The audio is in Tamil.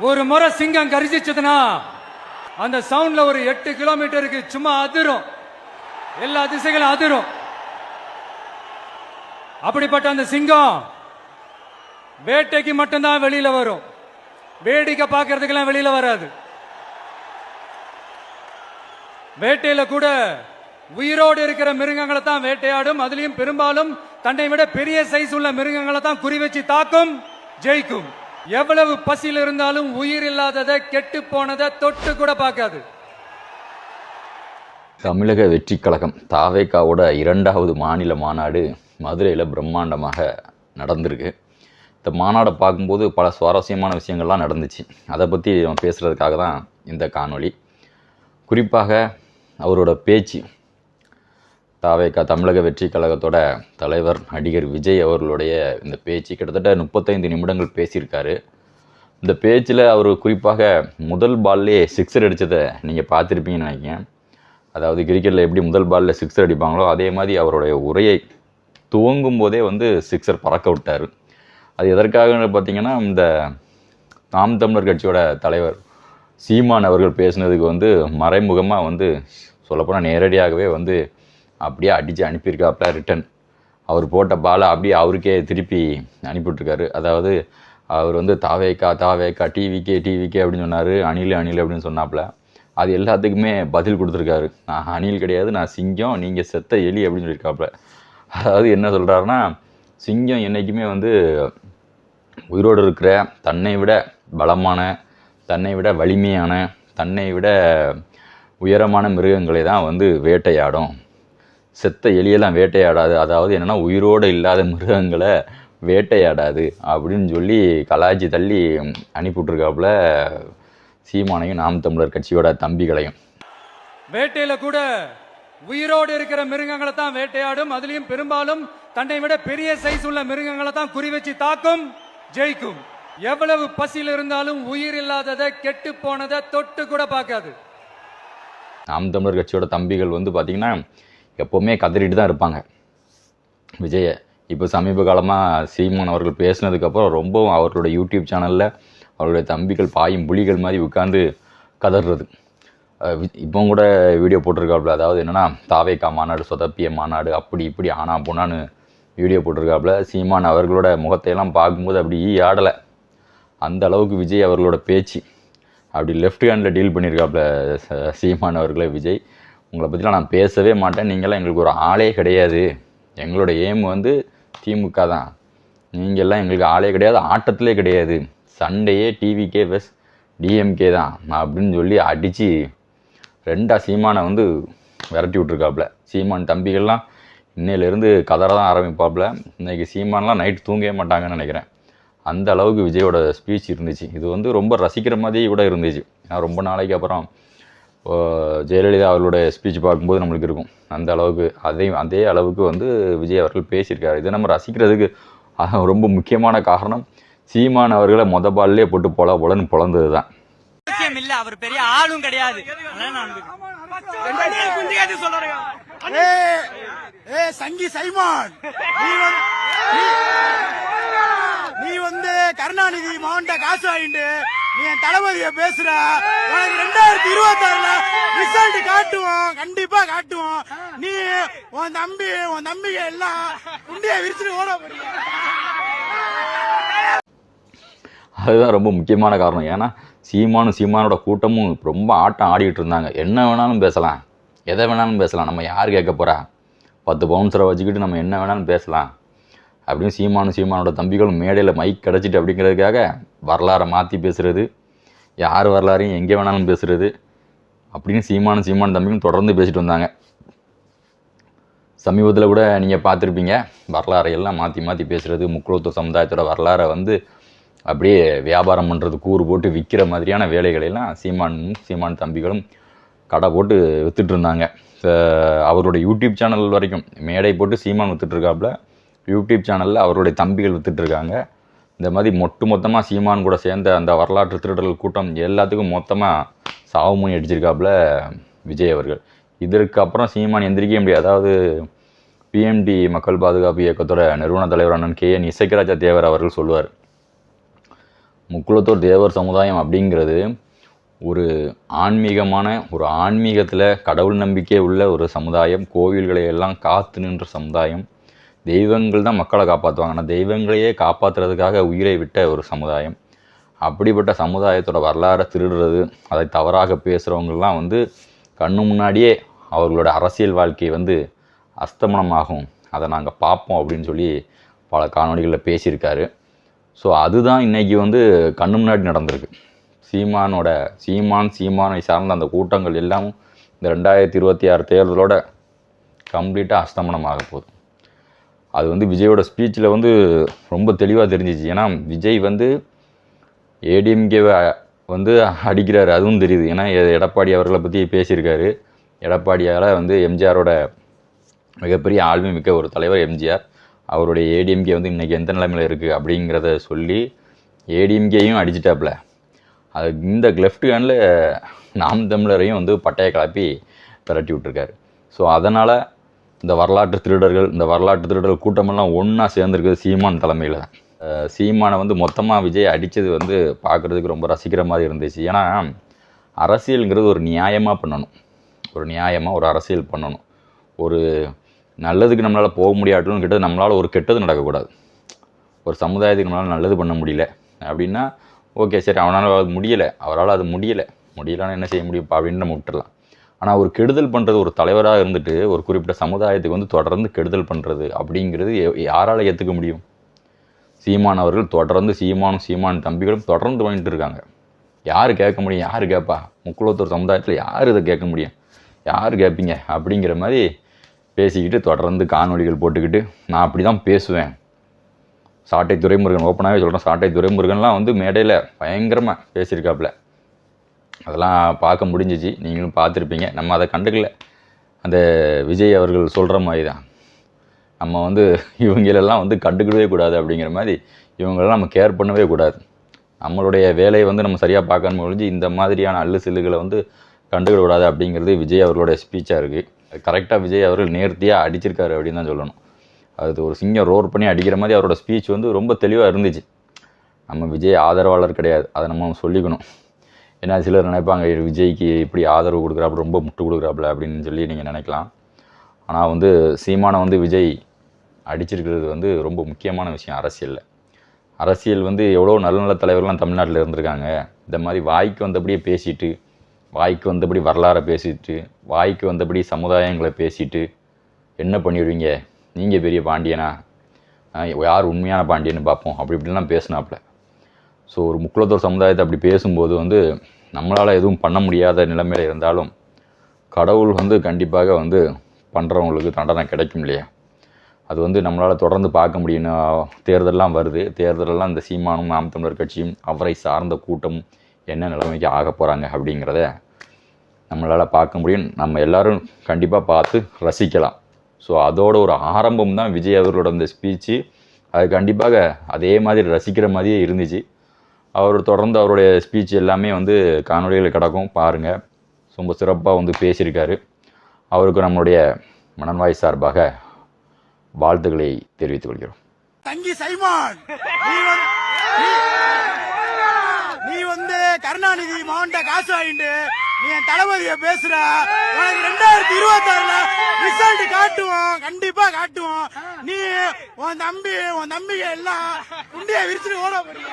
ஒரு முறை சிங்கம் கரிசிச்சதுன்னா அந்த சவுண்ட்ல ஒரு எட்டு கிலோமீட்டருக்கு சும்மா அதிரும். எல்லா திசைகளும் அதிரும். அப்படிப்பட்ட அந்த சிங்கம் வேட்டைக்கு மட்டும்தான் வெளியில வரும். வேடிக்கை பார்க்கறதுக்கெல்லாம் வெளியில வராது. வேட்டையில கூட உயிரோடு இருக்கிற மிருகங்களை தான் வேட்டையாடும். அதுலயும் பெரும்பாலும் தன்னை விட பெரிய சைஸ் உள்ள மிருகங்களை தான் குறி வச்சு தாக்கும் ஜெயிக்கும். எவ்வளவு பசியில் இருந்தாலும் உயிர் இல்லாததை கெட்டு போனதை தொட்டு கூட பார்க்காது. தமிழக வெற்றி கழகம் தாவேக்காவோட இரண்டாவது மாநில மாநாடு மதுரையில் பிரம்மாண்டமாக நடந்திருக்கு. இந்த மாநாடை பார்க்கும்போது பல சுவாரஸ்யமான விஷயங்கள்லாம் நடந்துச்சு. அதை பற்றி நம்ம பேசுகிறதுக்காக தான் இந்த காணொளி. குறிப்பாக அவரோட பேச்சு தாவேக்கா தமிழக வெற்றி கழகத்தோட தலைவர் நடிகர் விஜய் அவர்களுடைய இந்த பேச்சு கிட்டத்தட்ட முப்பத்தைந்து நிமிடங்கள் பேசியிருக்காரு. இந்த பேச்சில் அவர் குறிப்பாக முதல் பால்லே சிக்ஸர் அடித்ததை நீங்கள் பார்த்துருப்பீங்கன்னு நினைக்கிறேன். அதாவது கிரிக்கெட்டில் எப்படி முதல் பாலில் சிக்ஸர் அடிப்பாங்களோ அதே மாதிரி அவருடைய உரையை துவங்கும் போதே வந்து சிக்ஸர் பறக்க விட்டார். அது எதற்காக பார்த்தீங்கன்னா இந்த நாம் தமிழர் கட்சியோட தலைவர் சீமான் அவர்கள் பேசுனதுக்கு வந்து மறைமுகமாக வந்து சொல்லப்போனால் நேரடியாகவே வந்து அப்படியே அடித்து அனுப்பியிருக்காப்புல ரிட்டன் அவர் போட்ட பாலை அப்படியே அவருக்கே திருப்பி அனுப்பிவிட்ருக்காரு அதாவது அவர் வந்து தாவேக்கா தாவேக்கா டிவிக்கே டிவிக்கே அப்படின்னு சொன்னார். அணில் அணில் அப்படின்னு சொன்னாப்புல. அது எல்லாத்துக்குமே பதில் கொடுத்துருக்காரு. நான் அணில் கிடையாது நான் சிங்கம் நீங்கள் செத்த எலி அப்படின்னு சொல்லியிருக்காப்புல. அதாவது என்ன சொல்கிறாருன்னா சிங்கம் என்றைக்குமே வந்து உயிரோடு இருக்கிற தன்னை விட பலமான தன்னை விட வலிமையான தன்னை விட உயரமான மிருகங்களை தான் வந்து வேட்டையாடும். செத்த எலியெல்லாம் வேட்டையாடாது. அதாவது என்னென்னா உயிரோடு இல்லாத மிருகங்களை வேட்டையாடாது அப்படின்னு சொல்லி கலாய்ச்சி தள்ளி அனுப்பிவிட்ருக்காப்புல சீமானையும் நாம் தமிழர் கட்சியோட தம்பிகளையும். வேட்டையில கூட உயிரோடு இருக்கிற மிருகங்களை தான் வேட்டையாடும். அதுலயும் பெரும்பாலும் தன்னை விட பெரிய சைஸ் உள்ள மிருகங்களை தான் குறி வச்சு தாக்கும் ஜெயிக்கும். எவ்வளவு பசியில் இருந்தாலும் உயிர் இல்லாததை கெட்டு போனதை தொட்டு கூட பார்க்காது. நாம் தமிழர் கட்சியோட தம்பிகள் வந்து பார்த்திங்கன்னா எப்போவுமே கதறிட்டு தான் இருப்பாங்க. விஜயை இப்போ சமீப காலமாக சீமான் அவர்கள் பேசினதுக்கப்புறம் ரொம்பவும் அவர்களோட யூடியூப் சேனலில் அவருடைய தம்பிகள் பாயும் புலிகள் மாதிரி உட்காந்து கதறது இப்போ கூட வீடியோ போட்டிருக்காப்புல. அதாவது என்னென்னா தாவேக்கா மாநாடு சொதப்பிய மாநாடு அப்படி இப்படி ஆனா போனான்னு வீடியோ போட்டிருக்காப்புல. சீமான் அவர்களோட முகத்தையெல்லாம் பார்க்கும்போது அப்படி ஈ ஆடலை. அந்த அளவுக்கு விஜய் அவர்களோட பேச்சு. அப்படி லெஃப்ட் ஹேண்டில் டீல் பண்ணியிருக்காப்புல சீமான் அவர்களே விஜய். உங்களை பற்றிலாம் நான் பேசவே மாட்டேன். நீங்களாம் எங்களுக்கு ஒரு ஆளே கிடையாது. எங்களோட எய்ம் வந்து திமுக தான். நீங்கள்லாம் எங்களுக்கு ஆளே கிடையாது. ஆட்டத்திலே கிடையாது. சண்டையே டிவிகே வெஸ் டிஎம்கே தான் அப்படின்னு சொல்லி அடித்து ரெண்டா சீமானை வந்து விரட்டி விட்ருக்காப்புல சீமான் தம்பிகள்லாம் இன்னையிலேருந்து கதற தான் ஆரம்பிப்பாப்புல. இன்னைக்கு சீமான்லாம் நைட் தூங்கவே மாட்டாங்கன்னு நினைக்கிறேன். அந்த அளவுக்கு விஜயோட ஸ்பீச் இருந்துச்சு. இது வந்து ரொம்ப ரசிக்கிற மாதிரியே கூட இருந்துச்சு. ஏன்னா ரொம்ப நாளைக்கு அப்புறம் ஜெயலலிதா அவர்களுடைய ஸ்பீச் பார்க்கும்போது நம்மளுக்கு இருக்கும். அந்த அளவுக்கு அதே அதே அளவுக்கு வந்து விஜய் அவர்கள் பேசியிருக்காரு. இதை நம்ம ரசிக்கிறதுக்கு ரொம்ப முக்கியமான காரணம். சீமான் அவர்களை மொத பால்லே போட்டு பொல பொலன்னு பொழந்தது தான் இல்ல அவர் பெரிய ஆளும் கிடையாது. சங்கி சைமான். நீ வந்து நீ- நீ வந்து கருணாநிதி மாவட்ட காசு வாங்கிட்டு நீ என் தளபதிய பேசுற. உனக்கு ரெண்டாயிரத்தி இருபத்தி ஆறுல ரிசல்ட் காட்டுவோம். கண்டிப்பா காட்டுவோம். நீ உன் தம்பி உன் தம்பிகை எல்லாம் குண்டிய விரிச்சுட்டு ஓட போறீங்க அதுதான் ரொம்ப முக்கியமான காரணம். ஏன்னா சீமானும் சீமானோட கூட்டமும் ரொம்ப ஆட்டம் ஆடிக்கிட்டு இருந்தாங்க. என்ன வேணாலும் பேசலாம். எதை வேணாலும் பேசலாம். நம்ம யார் கேட்க போகிறா பத்து பவுன்சரை வச்சுக்கிட்டு நம்ம என்ன வேணாலும் பேசலாம். அப்படின்னு சீமானும் சீமானோட தம்பிகளும் மேடையில் மைக் கிடச்சிட்டு அப்படிங்கிறதுக்காக வரலாறை மாற்றி பேசுகிறது யார் வரலாறையும் எங்கே வேணாலும் பேசுகிறது அப்படின்னு சீமானும் சீமான் தம்பிகளும் தொடர்ந்து பேசிட்டு வந்தாங்க. சமீபத்தில் கூட நீங்கள் பார்த்துருப்பீங்க வரலாறை எல்லாம் மாற்றி மாற்றி பேசுகிறது முக்குளத்தூர் சமுதாயத்தோட வரலாறை வந்து அப்படியே வியாபாரம் பண்ணுறது கூறு போட்டு விற்கிற மாதிரியான வேலைகளையெல்லாம் சீமானும் சீமான் தம்பிகளும் கடை போட்டு விற்றுட்டு இருந்தாங்க. அவரோட யூடியூப் சேனல் வரைக்கும் மேடை போட்டு சீமான் வித்துட்டு யூடியூப் சேனலில் அவருடைய தம்பிகள் வித்துட்ருக்காங்க இந்த மாதிரி மொட்டு மொத்தமாக சீமான் கூட சேர்ந்த அந்த வரலாற்று திருடர்கள் கூட்டம் எல்லாத்துக்கும் மொத்தமாக சாவுமணி அடிச்சிருக்காப்புல விஜய் அவர்கள். இதற்கு அப்புறம் சீமான் எந்திரிக்கவே முடியாது. அதாவது பிஎம்டி மக்கள் பாதுகாப்பு இயக்கத்தோட நிறுவன தலைவர் அண்ணன் கே என் இசைக்கராஜா தேவர் அவர்கள் சொல்லுவார். முக்குளத்தூர் தேவர் சமுதாயம் அப்படிங்கிறது ஒரு ஆன்மீகமான ஒரு ஆன்மீகத்தில் கடவுள் நம்பிக்கை உள்ள ஒரு சமுதாயம் கோவில்களை எல்லாம் காத்து நின்ற சமுதாயம் தெய்வங்கள் தான் மக்களை காப்பாற்றுவாங்க ஆனால் தெய்வங்களையே காப்பாற்றுறதுக்காக உயிரை விட்ட ஒரு சமுதாயம். அப்படிப்பட்ட சமுதாயத்தோட வரலாறை திருடுறது அதை தவறாக பேசுகிறவங்கெல்லாம் வந்து கண்ணு முன்னாடியே அவர்களோட அரசியல் வாழ்க்கை வந்து அஸ்தமனமாகும். அதை நாங்கள் பார்ப்போம் அப்படின்னு சொல்லி பல காணொளிகளில் பேசியிருக்காரு. ஸோ அதுதான் இன்றைக்கி வந்து கண்ணு முன்னாடி நடந்திருக்கு. சீமானோட சீமான் சீமானை சார்ந்த அந்த கூட்டங்கள் எல்லாம் இந்த ரெண்டாயிரத்தி இருபத்தி ஆறு தேர்தலோட கம்ப்ளீட்டாக அஸ்தமனமாக போகுது. அது வந்து விஜயோட ஸ்பீச்சில் வந்து ரொம்ப தெளிவாக தெரிஞ்சிச்சு. ஏன்னா விஜய் வந்து ஏடிஎம்கேவை வந்து அடிக்கிறாரு. அதுவும் தெரியுது. ஏன்னா எடப்பாடி அவர்களை பற்றி பேசியிருக்காரு. எடப்பாடியால் வந்து எம்ஜிஆரோட மிகப்பெரிய ஆழ்மை மிக்க ஒரு தலைவர் எம்ஜிஆர் அவருடைய ஏடிஎம்கே வந்து இன்றைக்கி எந்த நிலைமையில் இருக்குது அப்படிங்கிறத சொல்லி ஏடிஎம்கேயும் அடிச்சிட்டாப்புல. அது இந்த லெஃப்ட் ஹேண்டில் நாம் தமிழரையும் வந்து பட்டையை கலப்பி விரட்டி விட்டுருக்காரு. ஸோ அதனால் இந்த வரலாற்று திருடர்கள் இந்த வரலாற்று திருடர்கள் கூட்டமெல்லாம் ஒன்றா சேர்ந்துருக்குது சீமான் தலைமையில். தான் சீமானை வந்து மொத்தமாக விஜய் அடித்தது வந்து பார்க்குறதுக்கு ரொம்ப ரசிக்கிற மாதிரி இருந்துச்சு. ஏன்னா அரசியலுங்கிறது ஒரு நியாயமாக பண்ணணும். ஒரு நியாயமாக ஒரு அரசியல் பண்ணணும். ஒரு நல்லதுக்கு நம்மளால் போக முடியாட்டுன்னு கிட்ட நம்மளால் ஒரு கெட்டது நடக்கக்கூடாது. ஒரு சமுதாயத்துக்கு நம்மளால் நல்லது பண்ண முடியல அப்படின்னா ஓகே சரி அவனால் அது முடியலை. அவரால் அது முடியலை. முடியலன்னா என்ன செய்ய முடியும்? அப்படின்னு நம்ம விட்டுடலாம் ஆனால் ஒரு கெடுதல் பண்ணுறது ஒரு தலைவராக இருந்துட்டு ஒரு குறிப்பிட்ட சமுதாயத்துக்கு வந்து தொடர்ந்து கெடுதல் பண்ணுறது அப்படிங்கிறது எ- ஏற்றுக்க முடியும்? சீமான் அவர்கள் தொடர்ந்து சீமானும் சீமான் தம்பிகளும் தொடர்ந்து பண்ணிட்டு இருக்காங்க. யார் கேட்க முடியும்? யார் கேட்பா? முக்குளத்தூர் சமுதாயத்தில் யார் இதை கேட்க முடியும்? யார் கேட்பீங்க? அப்படிங்கிற மாதிரி பேசிக்கிட்டு தொடர்ந்து காணொலிகள் போட்டுக்கிட்டு நான் அப்படி தான் பேசுவேன். சாட்டை துரைமுருகன் ஓப்பனாகவே சொல்கிறேன் சாட்டை துரைமுருகன்லாம் வந்து மேடையில் பயங்கரமாக பேசியிருக்காப்புல. அதெல்லாம் பார்க்க முடிஞ்சிச்சு. நீங்களும் பார்த்துருப்பீங்க. நம்ம அதை கண்டுக்கல. அந்த விஜய் அவர்கள் சொல்கிற மாதிரி தான். நம்ம வந்து இவங்களெல்லாம் வந்து கண்டுக்கிடவே கூடாது அப்படிங்கிற மாதிரி இவங்களெல்லாம் நம்ம கேர் பண்ணவே கூடாது. நம்மளுடைய வேலையை வந்து நம்ம சரியாக பார்க்கணும் முடிஞ்சு இந்த மாதிரியான அல்லு சில்லுகளை வந்து கண்டுக்கிட கூடாது அப்படிங்கிறது விஜய் அவர்களுடைய ஸ்பீச்சாக இருக்குது கரெக்டாக விஜய் அவர்கள் நேர்த்தியாக அடிச்சிருக்காரு அப்படின்னு தான் சொல்லணும். அது ஒரு சிங்கம் ரோர் பண்ணி அடிக்கிற மாதிரி அவரோட ஸ்பீச் வந்து ரொம்ப தெளிவாக இருந்துச்சு. நம்ம விஜய் ஆதரவாளர் கிடையாது. அதை நம்ம சொல்லிக்கணும். ஏன்னா சிலர் நினைப்பாங்க விஜய்க்கு இப்படி ஆதரவு கொடுக்குறாப்புல ரொம்ப முட்டு கொடுக்குறாப்புல அப்படின்னு சொல்லி நீங்கள் நினைக்கலாம். ஆனால் வந்து சீமானை வந்து விஜய் அடிச்சிருக்கிறது வந்து ரொம்ப முக்கியமான விஷயம் அரசியலில். அரசியல் வந்து எவ்வளோ நல்ல நல்ல தலைவர்கள்லாம் தமிழ்நாட்டில் இருந்திருக்காங்க. இந்த மாதிரி வாய்க்கு வந்தபடியே பேசிட்டு வாய்க்கு வந்தபடி வரலாறை பேசிட்டு வாய்க்கு வந்தபடி சமுதாயங்களை பேசிட்டு என்ன பண்ணிடுவீங்க நீங்கள் பெரிய பாண்டியனா? யார் உண்மையான பாண்டியன்னு பார்ப்போம். அப்படி இப்படிலாம் பேசினாப்புல. ஸோ ஒரு முக்குலத்தோர் சமுதாயத்தை அப்படி பேசும்போது வந்து நம்மளால் எதுவும் பண்ண முடியாத நிலைமையில் இருந்தாலும் கடவுள் வந்து கண்டிப்பாக வந்து பண்ணுறவங்களுக்கு தண்டனை கிடைக்கும் இல்லையா? அது வந்து நம்மளால் தொடர்ந்து பார்க்க முடியும் தேர்தலெலாம் வருது. தேர்தலெல்லாம் இந்த சீமானும் நாம் தமிழர் கட்சியும் அவரை சார்ந்த கூட்டம் என்ன நிலைமைக்கு ஆக போகிறாங்க அப்படிங்கிறத நம்மளால் பார்க்க முடியும். நம்ம எல்லோரும் கண்டிப்பாக பார்த்து ரசிக்கலாம். ஸோ அதோட ஒரு ஆரம்பம் தான் விஜய் அவர்களோட இந்த ஸ்பீச்சு. அது கண்டிப்பாக அதே மாதிரி ரசிக்கிற மாதிரியே இருந்துச்சு. அவர் தொடர்ந்து அவருடைய ஸ்பீச் எல்லாமே வந்து காணொளிகள் கிடக்கும். பாருங்கள் ரொம்ப சிறப்பாக வந்து பேசியிருக்காரு. அவருக்கு நம்மளுடைய மனன்வாய் சார்பாக வாழ்த்துக்களை தெரிவித்துக் கொள்கிறோம். தங்கி சைமான்! நீ வந்து கருணாநிதி மாவட்ட காசு வாங்கிட்டு நீ என் தளபதிய பேசுற. உனக்கு ரெண்டாயிரத்தி இருபத்தி ஆறுல ரிசல்ட் காட்டுவோம். கண்டிப்பா காட்டுவோம். நீ உன் தம்பி உன் தம்பிகள் எல்லாம் குண்டிய விரிச்சுட்டு ஓட போறீங்க.